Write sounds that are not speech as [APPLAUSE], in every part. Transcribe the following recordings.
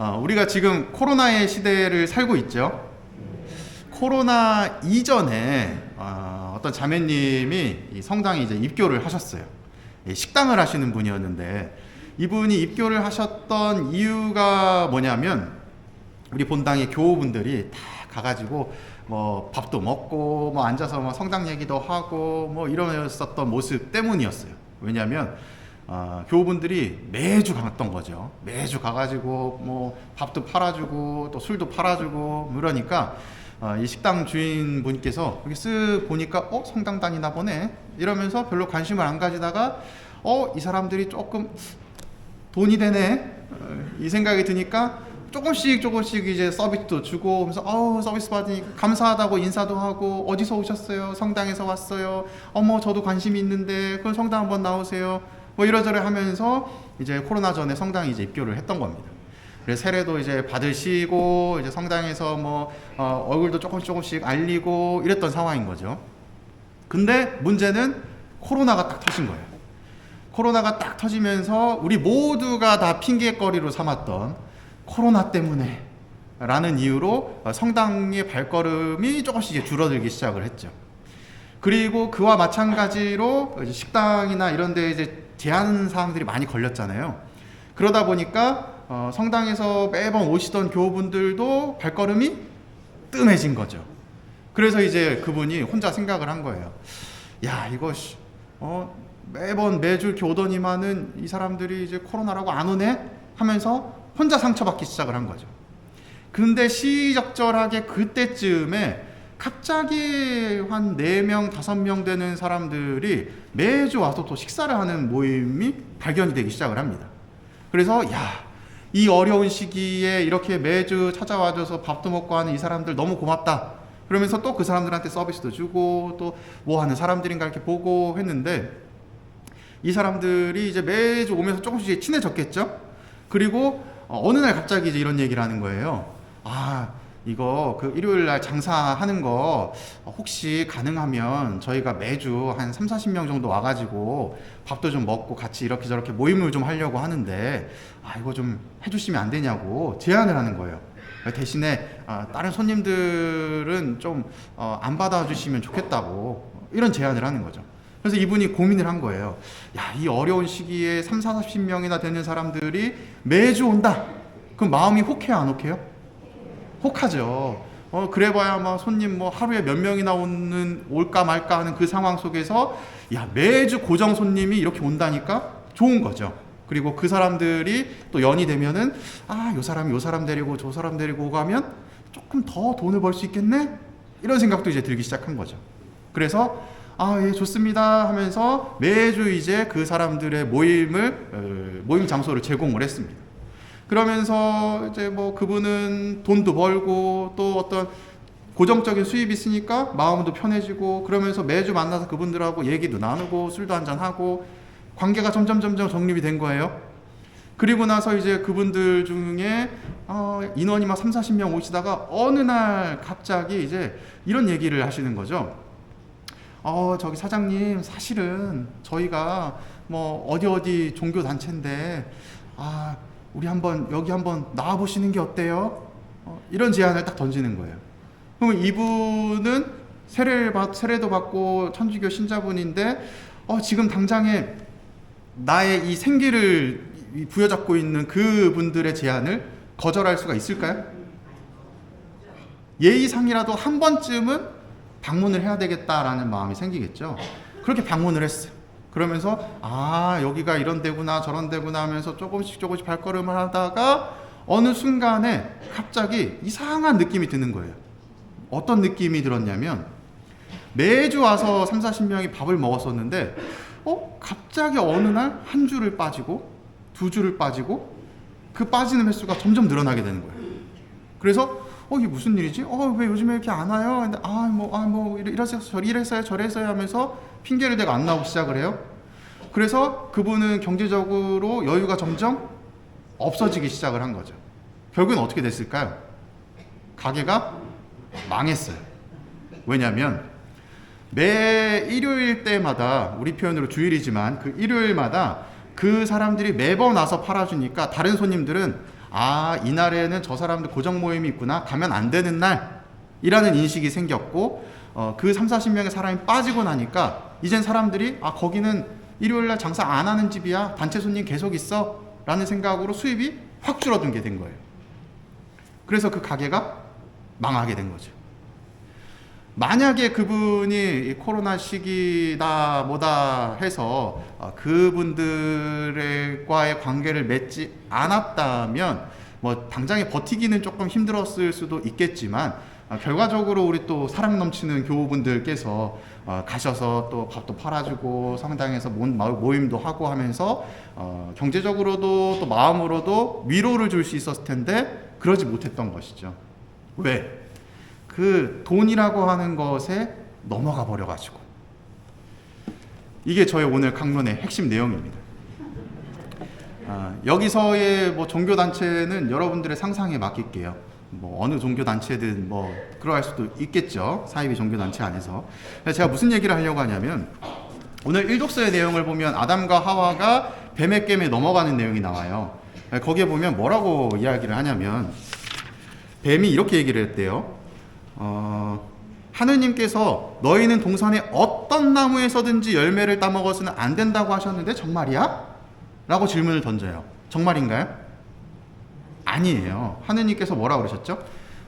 어, 우리가 지금 코로나의 시대를 살고 있죠. 코로나 이전에 어, 어떤 자매님이 이 성당에 이제 입교를 하셨어요. 예, 식당을 하시는 분이었는데 이분이 입교를 하셨던 이유가 뭐냐면 우리 본당의 교우분들이 다 가가지고 뭐 밥도 먹고 뭐 앉아서 뭐 성당 얘기도 하고 뭐 이러셨었던 모습 때문이었어요. 왜냐하면 어, 교우분들이 매주 갔던 거죠. 매주 가가지고 뭐 밥도 팔아주고 또 술도 팔아주고 뭐 이러니까 어, 이 식당 주인분께서 여기 쓱 보니까 어 성당 다니나 보네. 이러면서 별로 관심을 안 가지다가 어 이 사람들이 조금 돈이 되네. 어, 이 생각이 드니까 조금씩 조금씩 이제 서비스도 주고 하면서 어우 서비스 받으니까 감사하다고 인사도 하고 어디서 오셨어요? 성당에서 왔어요? 어머 저도 관심이 있는데 그럼 성당 한번 나오세요 뭐 이러저러 하면서 이제 코로나 전에 성당에 이제 입교를 했던 겁니다. 그래서 세례도 이제 받으시고 이제 성당에서 뭐 어, 얼굴도 조금씩 조금씩 알리고 이랬던 상황인 거죠. 근데 문제는 코로나가 딱 터진 거예요. 코로나가 딱 터지면서 우리 모두가 다 핑계거리로 삼았던 코로나 때문에 라는 이유로 어, 성당의 발걸음이 조금씩 줄어들기 시작을 했죠. 그리고 그와 마찬가지로 식당이나 이런 데 이제 제한 사항들이 많이 걸렸잖아요. 그러다 보니까 어, 성당에서 매번 오시던 교우분들도 발걸음이 뜸해진 거죠. 그래서 이제 그분이 혼자 생각을 한 거예요. 야, 이거 씨, 어, 매번 매주 이렇게 오더니만은 이 사람들이 이제 코로나라고 안 오네 하면서 혼자 상처받기 시작을 한 거죠. 근데 시적절하게 그때쯤에 갑자기 한 4명, 5명 되는 사람들이 매주 와서 또 식사를 하는 모임이 발견이 되기 시작을 합니다. 그래서 야, 이 어려운 시기에 이렇게 매주 찾아와줘서 밥도 먹고 하는 이 사람들 너무 고맙다. 그러면서 또 그 사람들한테 서비스도 주고 또 뭐 하는 사람들인가 이렇게 보고 했는데 이 사람들이 이제 매주 오면서 조금씩 친해졌겠죠? 그리고 어, 어느 날 갑자기 이제 이런 얘기를 하는 거예요. 아, 이거 그 일요일 날 장사하는 거 혹시 가능하면 저희가 매주 한 3, 40명 정도 와가지고 밥도 좀 먹고 같이 이렇게 저렇게 모임을 좀 하려고 하는데 아, 이거 좀 해주시면 안 되냐고 제안을 하는 거예요. 대신에 아, 다른 손님들은 좀 어, 안 받아주시면 좋겠다고 이런 제안을 하는 거죠. 그래서 이분이 고민을 한 거예요. 야, 이 어려운 시기에 3, 40명이나 되는 사람들이 매주 온다. 그럼 마음이 혹해요, 안 혹해요? 혹하죠. 어, 그래봐야 뭐 손님 뭐 하루에 몇 명이 나 오는, 올까 말까 하는 그 상황 속에서 야, 매주 고정 손님이 이렇게 온다니까 좋은 거죠. 그리고 그 사람들이 또 연이 되면은 아, 요 사람이 요 사람 데리고 저 사람 데리고 가면 조금 더 돈을 벌 수 있겠네? 이런 생각도 이제 들기 시작한 거죠. 그래서 아, 예, 좋습니다 하면서 매주 이제 그 사람들의 모임을, 어, 모임 장소를 제공을 했습니다. 그러면서 이제 뭐 그분은 돈도 벌고 또 어떤 고정적인 수입이 있으니까 마음도 편해지고 그러면서 매주 만나서 그분들하고 얘기도 나누고 술도 한잔 하고 관계가 점점 점점 정립이 된 거예요. 그리고 나서 이제 그분들 중에 어, 인원이 막 3, 40명 오시다가 어느 날 갑자기 이제 이런 얘기를 하시는 거죠. 어, 저기 사장님, 사실은 저희가 뭐 어디 어디 종교 단체인데 아, 우리 한번 여기 한번 나와 보시는 게 어때요? 어, 이런 제안을 딱 던지는 거예요. 그러면 이분은 세례를 받, 세례도 받고 천주교 신자분인데 어, 지금 당장에 나의 이 생기를 이 부여잡고 있는 그분들의 제안을 거절할 수가 있을까요? 예의상이라도 한 번쯤은 방문을 해야 되겠다라는 마음이 생기겠죠. 그렇게 방문을 했어요. 그러면서 아 여기가 이런 데구나 저런 데구나 하면서 조금씩 조금씩 발걸음을 하다가 어느 순간에 갑자기 이상한 느낌이 드는 거예요. 어떤 느낌이 들었냐면 매주 와서 3, 40명이 밥을 먹었었는데 어 갑자기 어느 날 한 줄을 빠지고 두 줄을 빠지고 그 빠지는 횟수가 점점 늘어나게 되는 거예요. 그래서 어 이게 무슨 일이지? 어 왜 요즘에 이렇게 안 와요? 근데 아뭐 아뭐 이래서 저 이래서요 저래서요 하면서 핑계를 대고 안 나오기 시작을 해요. 그래서 그분은 경제적으로 여유가 점점 없어지기 시작을 한 거죠. 결국엔 어떻게 됐을까요? 가게가 망했어요. 왜냐하면 매 일요일 때마다 우리 표현으로 주일이지만 그 일요일마다 그 사람들이 매번 와서 팔아주니까 다른 손님들은 아, 이날에는 저 사람들 고정 모임이 있구나. 가면 안 되는 날이라는 인식이 생겼고, 어, 그 3, 40명의 사람이 빠지고 나니까, 이젠 사람들이, 아, 거기는 일요일 날 장사 안 하는 집이야. 단체 손님 계속 있어. 라는 생각으로 수입이 확 줄어든 게 된 거예요. 그래서 그 가게가 망하게 된 거죠. 만약에 그분이 이 코로나 시기다 뭐다 해서 어, 그분들과의 관계를 맺지 않았다면 뭐 당장에 버티기는 조금 힘들었을 수도 있겠지만 어, 결과적으로 우리 또 사랑 넘치는 교우분들께서 어, 가셔서 또 밥도 팔아주고 성당에서 모- 모임도 하고 하면서 어, 경제적으로도 또 마음으로도 위로를 줄 수 있었을 텐데 그러지 못했던 것이죠. 왜? 그 돈이라고 하는 것에 넘어가 버려가지고 이게 저의 오늘 강론의 핵심 내용입니다. 아, 여기서의 뭐 종교 단체는 여러분들의 상상에 맡길게요. 뭐 어느 종교 단체든 뭐 그러할 수도 있겠죠. 사이비 종교 단체 안에서. 제가 무슨 얘기를 하려고 하냐면 오늘 일독서의 내용을 보면 아담과 하와가 뱀의 겜에 넘어가는 내용이 나와요. 거기에 보면 뭐라고 이야기를 하냐면 뱀이 이렇게 얘기를 했대요. 어, 하느님께서 너희는 동산의 어떤 나무에서든지 열매를 따먹어서는 안 된다고 하셨는데 정말이야? 라고 질문을 던져요. 정말인가요? 아니에요. 하느님께서 뭐라 그러셨죠?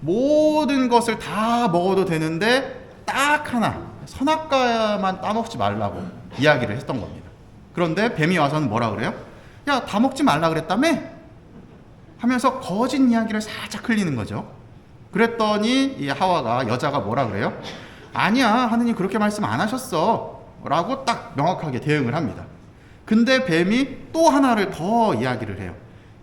모든 것을 다 먹어도 되는데 딱 하나 선악과만 따먹지 말라고 이야기를 했던 겁니다. 그런데 뱀이 와서는 뭐라 그래요? 야, 다 먹지 말라 그랬다며? 하면서 거짓 이야기를 살짝 흘리는 거죠. 그랬더니 이 하와가 여자가 뭐라 그래요? 아니야 하느님 그렇게 말씀 안 하셨어 라고 딱 명확하게 대응을 합니다 근데 뱀이 또 하나를 더 이야기를 해요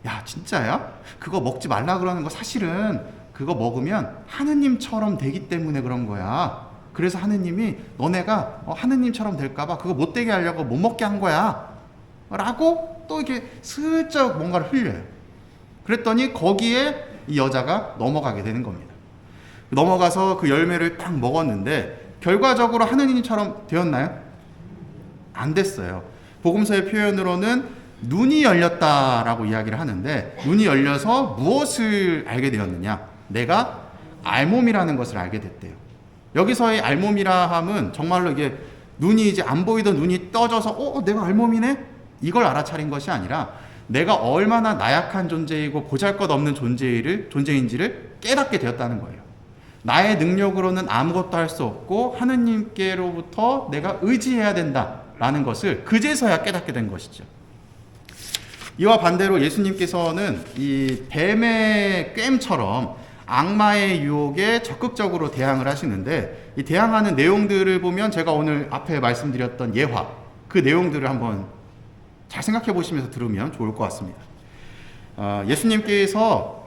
야 진짜야? 그거 먹지 말라 그러는 거 사실은 그거 먹으면 하느님처럼 되기 때문에 그런 거야 그래서 하느님이 너네가 어, 하느님처럼 될까봐 그거 못 되게 하려고 못 먹게 한 거야 라고 또 이렇게 슬쩍 뭔가를 흘려요 그랬더니 거기에 이 여자가 넘어가게 되는 겁니다. 넘어가서 그 열매를 딱 먹었는데 결과적으로 하느님처럼 되었나요? 안 됐어요. 복음서의 표현으로는 눈이 열렸다라고 이야기를 하는데 눈이 열려서 무엇을 알게 되었느냐? 내가 알몸이라는 것을 알게 됐대요. 여기서의 알몸이라 함은 정말로 이게 눈이 이제 안 보이던 눈이 떠져서 어 내가 알몸이네 이걸 알아차린 것이 아니라 내가 얼마나 나약한 존재이고 보잘것없는 존재를 존재인지를 깨닫게 되었다는 거예요. 나의 능력으로는 아무것도 할 수 없고 하느님께로부터 내가 의지해야 된다라는 것을 그제서야 깨닫게 된 것이죠. 이와 반대로 예수님께서는 이 뱀의 괸처럼 악마의 유혹에 적극적으로 대항을 하시는데 이 대항하는 내용들을 보면 제가 오늘 앞에 말씀드렸던 예화 그 내용들을 한번 잘 생각해 보시면서 들으면 좋을 것 같습니다. 어, 예수님께서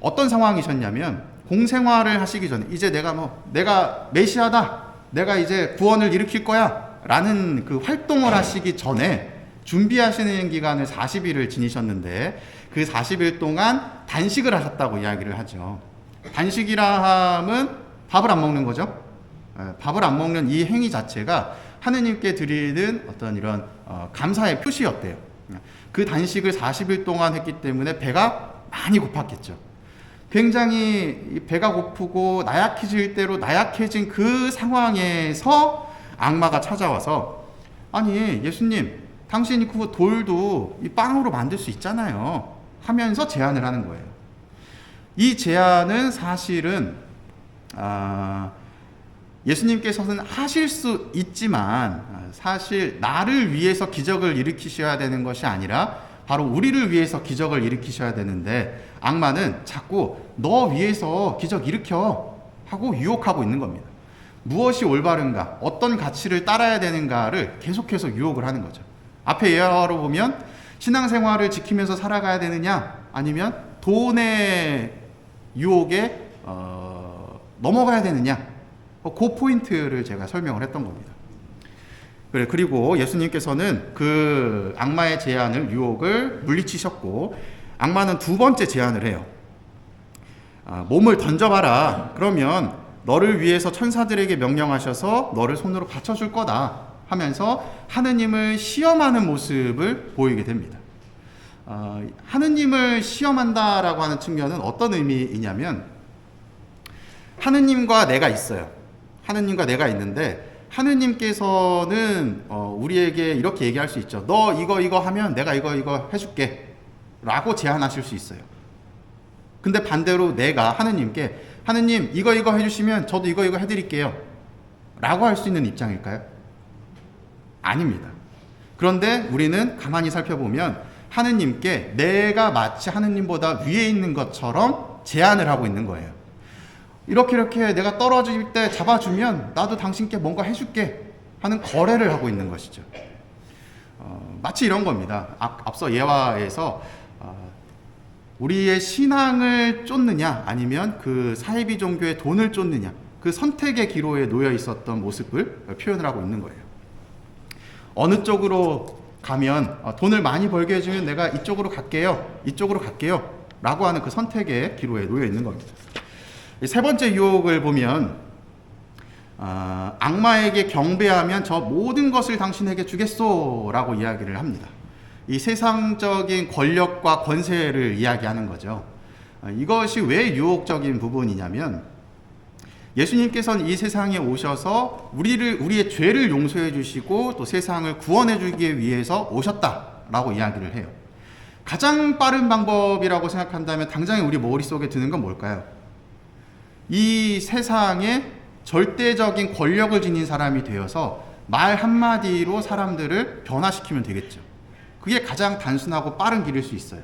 어떤 상황이셨냐면 공생활을 하시기 전에 이제 내가 뭐 내가 메시아다 내가 이제 구원을 일으킬 거야라는 그 활동을 하시기 전에 준비하시는 기간을 40일을 지니셨는데 그 40일 동안 단식을 하셨다고 이야기를 하죠. 단식이라 함은 밥을 안 먹는 거죠. 예, 밥을 안 먹는 이 행위 자체가 하느님께 드리는 어떤 이런 어, 감사의 표시였대요. 그 단식을 40일 동안 했기 때문에 배가 많이 고팠겠죠. 굉장히 배가 고프고 나약해질 대로 나약해진 그 상황에서 악마가 찾아와서 아니 예수님 당신이 그 돌도 이 빵으로 만들 수 있잖아요 하면서 제안을 하는 거예요. 이 제안은 사실은 아, 예수님께서는 하실 수 있지만 사실 나를 위해서 기적을 일으키셔야 되는 것이 아니라 바로 우리를 위해서 기적을 일으키셔야 되는데 악마는 자꾸 너 위해서 기적 일으켜 하고 유혹하고 있는 겁니다. 무엇이 올바른가, 어떤 가치를 따라야 되는가를 계속해서 유혹을 하는 거죠. 앞에 예화로 보면 신앙생활을 지키면서 살아가야 되느냐, 아니면 돈의 유혹에 어, 넘어가야 되느냐, 그 포인트를 제가 설명을 했던 겁니다. 그리고 예수님께서는 그 악마의 제안을 유혹을 물리치셨고 악마는 두 번째 제안을 해요. 아, 몸을 던져봐라. 그러면 너를 위해서 천사들에게 명령하셔서 너를 손으로 받쳐줄 거다 하면서 하느님을 시험하는 모습을 보이게 됩니다. 어, 하느님을 시험한다라고 하는 측면은 어떤 의미이냐면 하느님과 내가 있어요. 하느님과 내가 있는데 하느님께서는 어, 우리에게 이렇게 얘기할 수 있죠. 너 이거 이거 하면 내가 이거 이거 해줄게. 라고 제안하실 수 있어요. 근데 반대로 내가 하느님께 하느님 이거 이거 해주시면 저도 이거 이거 해드릴게요. 라고 할 수 있는 입장일까요? 아닙니다. 그런데 우리는 가만히 살펴보면 하느님께 내가 마치 하느님보다 위에 있는 것처럼 제안을 하고 있는 거예요. 이렇게 이렇게 내가 떨어질 때 잡아주면 나도 당신께 뭔가 해줄게 하는 거래를 하고 있는 것이죠. 어, 마치 이런 겁니다. 앞, 앞서 예화에서 어, 우리의 신앙을 쫓느냐 아니면 그 사이비 종교의 돈을 쫓느냐 그 선택의 기로에 놓여 있었던 모습을 표현을 하고 있는 거예요. 어느 쪽으로 가면 어, 돈을 많이 벌게 해주면 내가 이쪽으로 갈게요. 이쪽으로 갈게요. 라고 하는 그 선택의 기로에 놓여 있는 겁니다. 이세 번째 유혹을 보면 아, 악마에게 경배하면 저 모든 것을 당신에게 주겠소라고 이야기를 합니다. 이 세상적인 권력과 권세를 이야기하는 거죠. 아, 이것이 왜 유혹적인 부분이냐면 예수님께서는 이 세상에 오셔서 우리를 우리의 죄를 용서해 주시고 또 세상을 구원해 주기 위해서 오셨다라고 이야기를 해요. 가장 빠른 방법이라고 생각한다면 당장에 우리 머릿속에 드는 건 뭘까요? 이 세상에 절대적인 권력을 지닌 사람이 되어서 말 한마디로 사람들을 변화시키면 되겠죠. 그게 가장 단순하고 빠른 길일 수 있어요.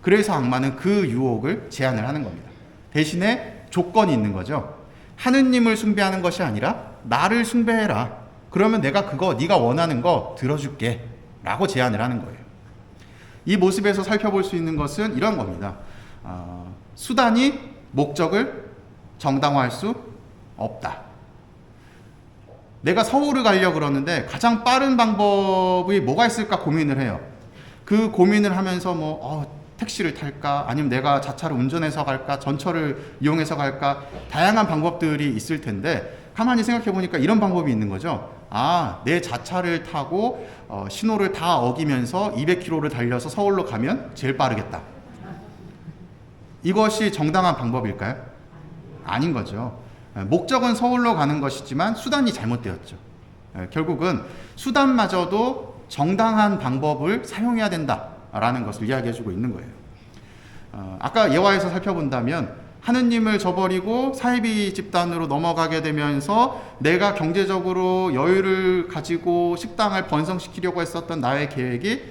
그래서 악마는 그 유혹을 제안을 하는 겁니다. 대신에 조건이 있는 거죠. 하느님을 숭배하는 것이 아니라 나를 숭배해라. 그러면 내가 그거 네가 원하는 거 들어줄게. 라고 제안을 하는 거예요. 이 모습에서 살펴볼 수 있는 것은 이런 겁니다. 어, 수단이 목적을 정당화할 수 없다. 내가 서울을 가려고 그러는데 가장 빠른 방법이 뭐가 있을까 고민을 해요. 그 고민을 하면서 뭐 어, 택시를 탈까 아니면 내가 자차를 운전해서 갈까 전철을 이용해서 갈까 다양한 방법들이 있을 텐데 가만히 생각해 보니까 이런 방법이 있는 거죠. 아, 내 자차를 타고 어, 신호를 다 어기면서 200km를 달려서 서울로 가면 제일 빠르겠다. 이것이 정당한 방법일까요? 아닌 거죠. 목적은 서울로 가는 것이지만 수단이 잘못되었죠. 예, 결국은 수단마저도 정당한 방법을 사용해야 된다 라는 것을 이야기해주고 있는 거예요. 어, 아까 예화에서 살펴본다면 하느님을 저버리고 사이비 집단으로 넘어가게 되면서 내가 경제적으로 여유를 가지고 식당을 번성시키려고 했었던 나의 계획이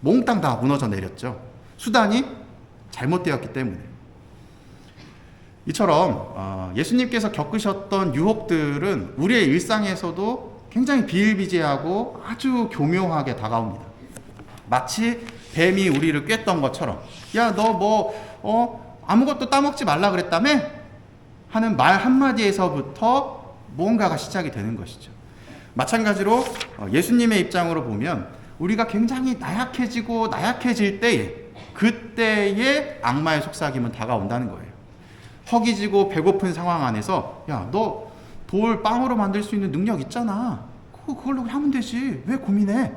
몽땅 다 무너져 내렸죠. 수단이 잘못되었기 때문에. 이처럼 어, 예수님께서 겪으셨던 유혹들은 우리의 일상에서도 굉장히 비일비재하고 아주 교묘하게 다가옵니다. 마치 뱀이 우리를 꿰던 것처럼 야 너 뭐 어, 아무것도 따먹지 말라 그랬다며 하는 말 한마디에서부터 무언가가 시작이 되는 것이죠. 마찬가지로 어, 예수님의 입장으로 보면 우리가 굉장히 나약해지고 나약해질 때에 그때에 악마의 속삭임은 다가온다는 거예요. 허기지고 배고픈 상황 안에서 야 너 돌 빵으로 만들 수 있는 능력 있잖아. 그걸로 하면 되지. 왜 고민해?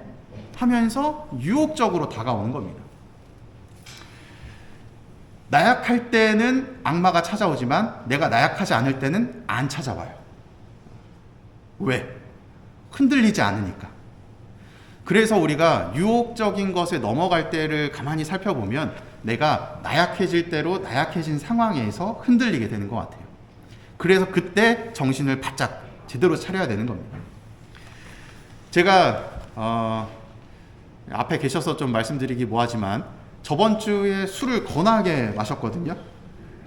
하면서 유혹적으로 다가오는 겁니다. 나약할 때는 악마가 찾아오지만 내가 나약하지 않을 때는 안 찾아와요. 왜? 흔들리지 않으니까. 그래서 우리가 유혹적인 것에 넘어갈 때를 가만히 살펴보면 내가 나약해질 대로 나약해진 상황에서 흔들리게 되는 것 같아요. 그래서 그때 정신을 바짝 제대로 차려야 되는 겁니다. 제가 어, 앞에 계셔서 좀 말씀드리기 뭐하지만 저번 주에 술을 거나게 마셨거든요.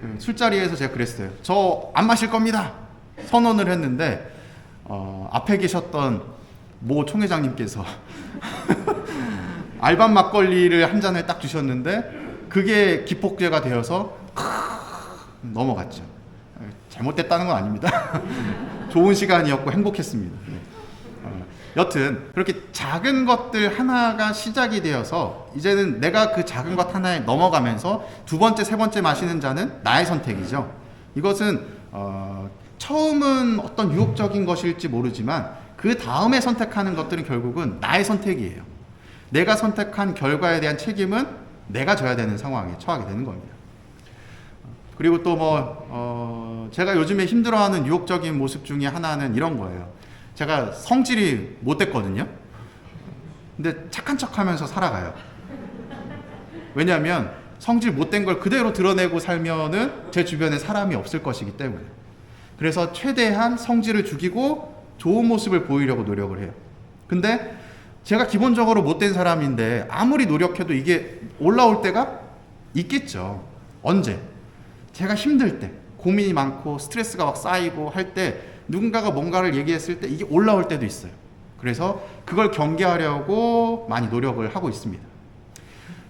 그 술자리에서 제가 그랬어요. 저 안 마실 겁니다. 선언을 했는데 어, 앞에 계셨던 모 총회장님께서 [LAUGHS] 알밤 막걸리를 한 잔을 딱 주셨는데 그게 기폭제가 되어서 넘어갔죠. 잘못됐다는 건 아닙니다. [LAUGHS] 좋은 시간이었고 행복했습니다. 여튼 그렇게 작은 것들 하나가 시작이 되어서 이제는 내가 그 작은 것 하나에 넘어가면서 두 번째, 세 번째 마시는 자는 나의 선택이죠. 이것은 어, 처음은 어떤 유혹적인 것일지 모르지만 그 다음에 선택하는 것들은 결국은 나의 선택이에요. 내가 선택한 결과에 대한 책임은 내가 져야 되는 상황에 처하게 되는 겁니다. 그리고 또 뭐, 어, 제가 요즘에 힘들어하는 유혹적인 모습 중에 하나는 이런 거예요. 제가 성질이 못 됐거든요. 근데 착한 척 하면서 살아가요. 왜냐하면 성질 못된 걸 그대로 드러내고 살면은 제 주변에 사람이 없을 것이기 때문에. 그래서 최대한 성질을 죽이고 좋은 모습을 보이려고 노력을 해요. 근데 제가 기본적으로 못된 사람인데 아무리 노력해도 이게 올라올 때가 있겠죠. 언제? 제가 힘들 때, 고민이 많고 스트레스가 막 쌓이고 할 때 누군가가 뭔가를 얘기했을 때 이게 올라올 때도 있어요. 그래서 그걸 경계하려고 많이 노력을 하고 있습니다.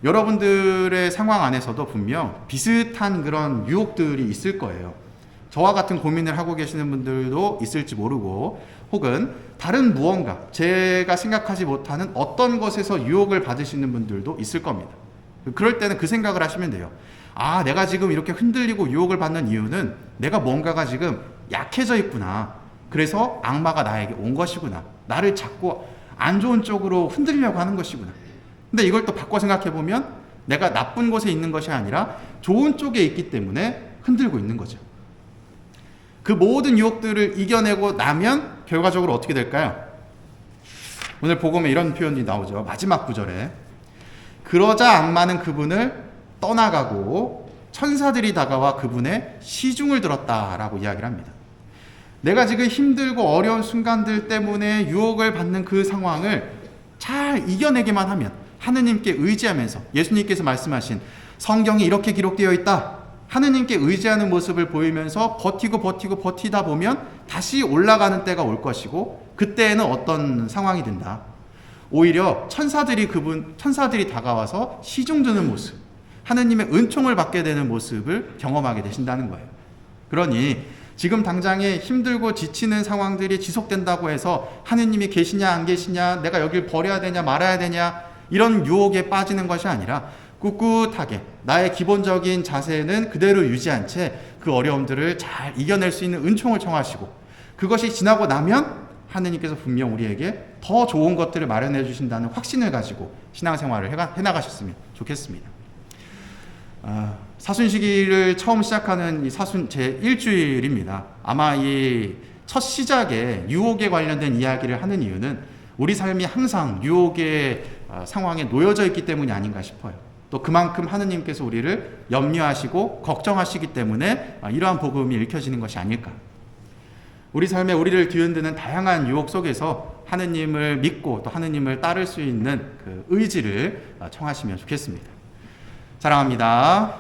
여러분들의 상황 안에서도 분명 비슷한 그런 유혹들이 있을 거예요. 저와 같은 고민을 하고 계시는 분들도 있을지 모르고 혹은 다른 무언가 제가 생각하지 못하는 어떤 것에서 유혹을 받으시는 분들도 있을 겁니다. 그럴 때는 그 생각을 하시면 돼요. 아, 내가 지금 이렇게 흔들리고 유혹을 받는 이유는 내가 뭔가가 지금 약해져 있구나. 그래서 악마가 나에게 온 것이구나. 나를 자꾸 안 좋은 쪽으로 흔들려고 하는 것이구나. 근데 이걸 또 바꿔 생각해 보면 내가 나쁜 곳에 있는 것이 아니라 좋은 쪽에 있기 때문에 흔들고 있는 거죠. 그 모든 유혹들을 이겨내고 나면 결과적으로 어떻게 될까요? 오늘 복음에 이런 표현이 나오죠. 마지막 구절에. 그러자 악마는 그분을 떠나가고 천사들이 다가와 그분의 시중을 들었다라고 이야기를 합니다. 내가 지금 힘들고 어려운 순간들 때문에 유혹을 받는 그 상황을 잘 이겨내기만 하면 하느님께 의지하면서 예수님께서 말씀하신 성경이 이렇게 기록되어 있다. 하느님께 의지하는 모습을 보이면서 버티고 버티고 버티다 보면 다시 올라가는 때가 올 것이고 그때에는 어떤 상황이 된다. 오히려 천사들이 그분 천사들이 다가와서 시중 드는 모습, 하느님의 은총을 받게 되는 모습을 경험하게 되신다는 거예요. 그러니 지금 당장에 힘들고 지치는 상황들이 지속된다고 해서 하느님이 계시냐 안 계시냐, 내가 여길 버려야 되냐 말아야 되냐 이런 유혹에 빠지는 것이 아니라 꿋꿋하게 나의 기본적인 자세는 그대로 유지한 채 그 어려움들을 잘 이겨낼 수 있는 은총을 청하시고 그것이 지나고 나면 하느님께서 분명 우리에게 더 좋은 것들을 마련해 주신다는 확신을 가지고 신앙생활을 해 나가셨으면 좋겠습니다. 아, 사순 시기를 처음 시작하는 이 사순 제 일주일입니다. 아마 이 첫 시작에 유혹에 관련된 이야기를 하는 이유는 우리 삶이 항상 유혹의 아, 상황에 놓여져 있기 때문이 아닌가 싶어요. 또 그만큼 하느님께서 우리를 염려하시고 걱정하시기 때문에 아, 이러한 복음이 읽혀지는 것이 아닐까. 우리 삶에 우리를 뒤흔드는 다양한 유혹 속에서 하느님을 믿고 또 하느님을 따를 수 있는 그 의지를 아, 청하시면 좋겠습니다. 사랑합니다.